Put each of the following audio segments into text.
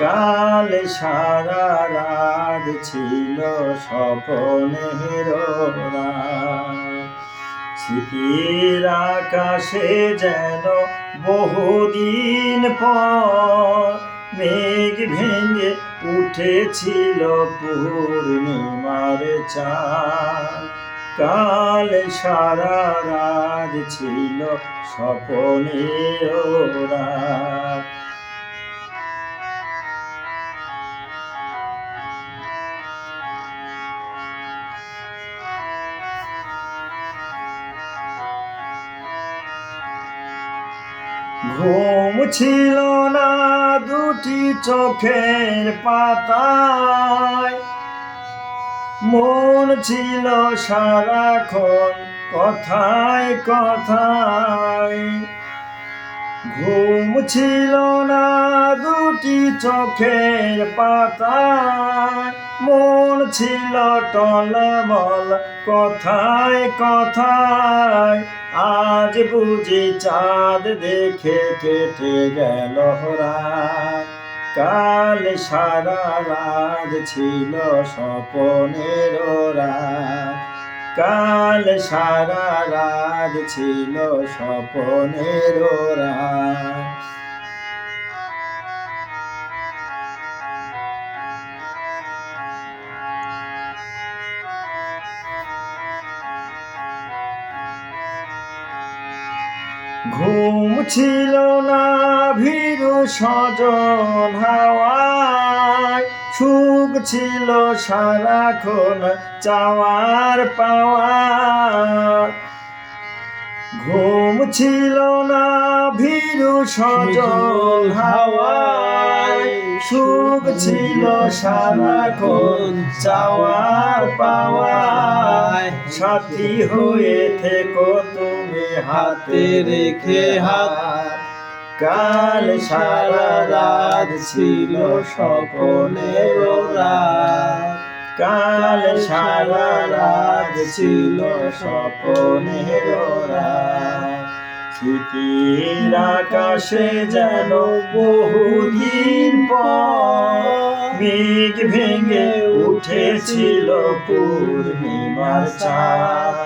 কাল সারা রাত ছিল স্বপনের স্মৃতির আকাশে যেন বহুদিন পর মেঘ ভেঙে উঠেছিল পূর্ণিমার চাঁদ। কাল সারা রাত ছিল স্বপনের রাত ঘুম ছিল না দুটি চোখের পাতায়। মন ছিল সারাক্ষণ কথায় কথায়। ঘুম ছিল না দুটি চোখের পাতায়। মন ছিল টলমল, কথায় কথায়। আজ বুঝি চাঁদ দেখে কেটে গেল কাল সারা রাত ছিল স্বপনের কাল সারা রাত ছিল স্বপনের রাত। ঘুম ছিল না, ভীরু সজন হাওয়ায়। সুখ ছিল সারাক্ষণ চাওয়ার পাওয়ার ঘুম ছিল না, ভীরু সজন হাওয়ায়। সুখ ছিল সারাক্ষণ চাওয়ার পাওয়ার সাথী হয়ে থেকো তুমি হাতে রেখে হাত। কাল সারা রাত ছিল স্বপনের কাল সারা রাত ছিল স্বপনের রাত। আকাশে যেন বহুদিন মেঘ ভেঙে উঠেছিল পূর্ণিমার চাঁদ।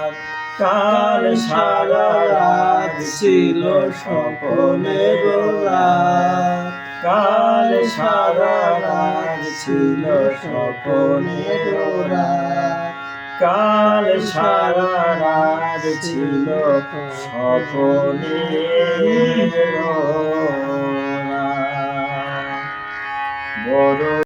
কাল সারা রাত ছিল স্বপনের রাত কাল সারা রাত ছিল স্বপনের রাত কাল সারা রাত ছিল স্বপনের